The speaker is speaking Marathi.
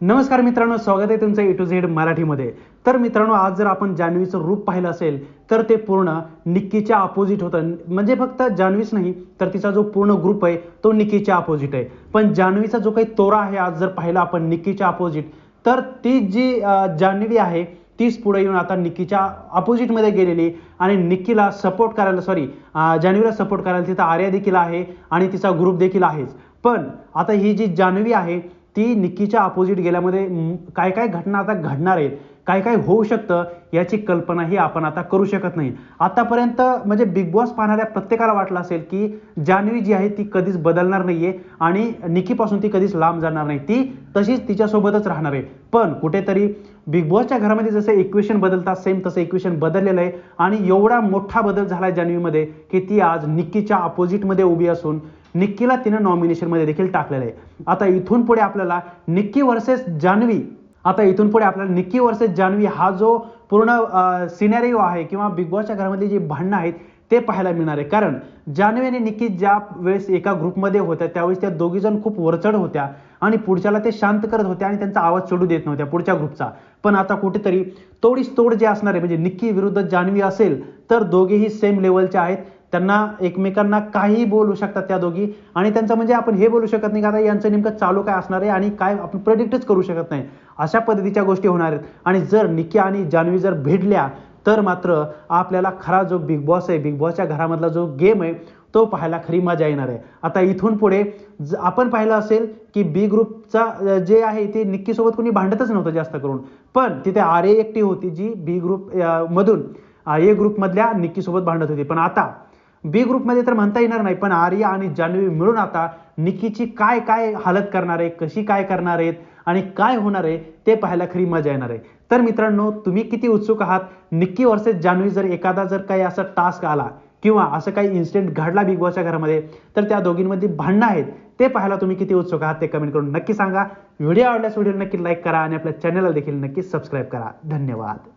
नमस्कार मित्रांनो स्वागत आहे तुमचं ए टू झेड मराठीमध्ये. तर मित्रांनो आज जर आपण जान्हवीचं रूप पाहिलं असेल तर ते पूर्ण निक्कीच्या अपोजिट होतं. म्हणजे फक्त जान्हवीच नाही तर तिचा जो पूर्ण ग्रुप आहे तो निक्कीच्या अपोजिट आहे. पण जान्हवीचा जो काही तोरा आहे आज जर पाहिला आपण निक्कीच्या अपोजिट तर ती जी जान्हवी आहे तीच पुढे येऊन आता निक्कीच्या अपोजिटमध्ये गेलेली आणि निक्कीला सपोर्ट करायला सॉरी जान्हवीला सपोर्ट करायला तिथं आर्या देखील आहे आणि तिचा ग्रुप देखील आहेच. पण आता ही जी जान्हवी आहे ती निक्कीच्या अपोजिट गेल्यामध्ये काय काय घटना आता घडणार आहेत काय काय होऊ शकतं याची कल्पनाही आपण आता करू शकत नाही. आतापर्यंत म्हणजे बिग बॉस पाहणाऱ्या प्रत्येकाला वाटलं असेल की जान्हवी जी आहे ती कधीच बदलणार नाहीये आणि निक्कीपासून ती कधीच लांब जाणार नाही. ती तशीच तिच्यासोबतच राहणार आहे. पण कुठेतरी बिग बॉसच्या घरामध्ये जसं इक्वेशन बदलतात सेम तसं इक्वेशन बदललेलं आहे आणि एवढा मोठा बदल झाला आहे जान्हवीमध्ये की ती आज निक्कीच्या अपोजिटमध्ये उभी असून निक्कीला तिनं नॉमिनेशनमध्ये देखील टाकलेलं आहे. आता इथून पुढे आपल्याला निक्की वर्सेस जान्हवी आता इथून पुढे आपल्याला निक्की वर्सेस जान्हवी हा जो पूर्ण सिनेरिओ आहे किंवा बिग बॉसच्या घरामधली जी भांडणं आहेत ते पाहायला मिळणार आहे. कारण जान्हवी आणि निक्की ज्या वेळेस एका ग्रुपमध्ये होत्या त्यावेळेस त्या दोघी जण खूप वरचढ होत्या आणि पुढच्याला ते शांत करत होत्या आणि त्यांचा आवाज चढू देत नव्हत्या पुढच्या ग्रुपचा पण आता कुठेतरी तोडीस तोड जे असणार आहे म्हणजे निक्की विरुद्ध जान्हवी असेल तर दोघेही सेम लेवलच्या आहेत. त्यांना एकमेकांना काहीही बोलू शकतात त्या दोघी. आणि त्यांचं म्हणजे आपण हे बोलू शकत नाही का आता यांचं नेमकं चालू काय असणार आहे आणि काय आपण प्रेडिक्टच करू शकत नाही. अशा पद्धतीच्या गोष्टी होणार आहेत. आणि जर निक्की आणि जान्हवी जर भिडल्या तर मात्र आपल्याला खरा जो बिग बॉस आहे बिग बॉसच्या घरामधला जो गेम आहे तो पाहायला खरी मजा येणार आहे. आता इथून पुढे ज- आपण पाहिलं असेल की बी ग्रुपचा जे आहे ते निक्कीसोबत कोणी भांडतच नव्हतं जास्त करून. पण तिथे आर ए एकटी होती जी बी ग्रुप मधून ए ग्रुपमधल्या निक्कीसोबत भांडत होती. पण आता बी ग्रुपमध्ये तर म्हणता येणार नाही पण आर्या आणि जान्हवी मिळून आता निकीची काय काय हालत करणार आहे कशी काय करणार आहेत आणि काय होणार आहे ते पाहायला खरी मजा येणार आहे. तर मित्रांनो तुम्ही किती उत्सुक आहात? निक्की वर्सेस जान्हवी जर एखादा जर काही असा टास्क आला किंवा असं काही इन्सिडेंट घडला बिग बॉसच्या घरामध्ये तर त्या दोघींमध्ये भांडणं आहेत ते पाहायला तुम्ही किती उत्सुक आहात ते कमेंट करून नक्की सांगा. व्हिडिओ आवडल्यास व्हिडिओ नक्की लाईक करा आणि आपल्या चॅनलला देखील नक्की सबस्क्राईब करा. धन्यवाद.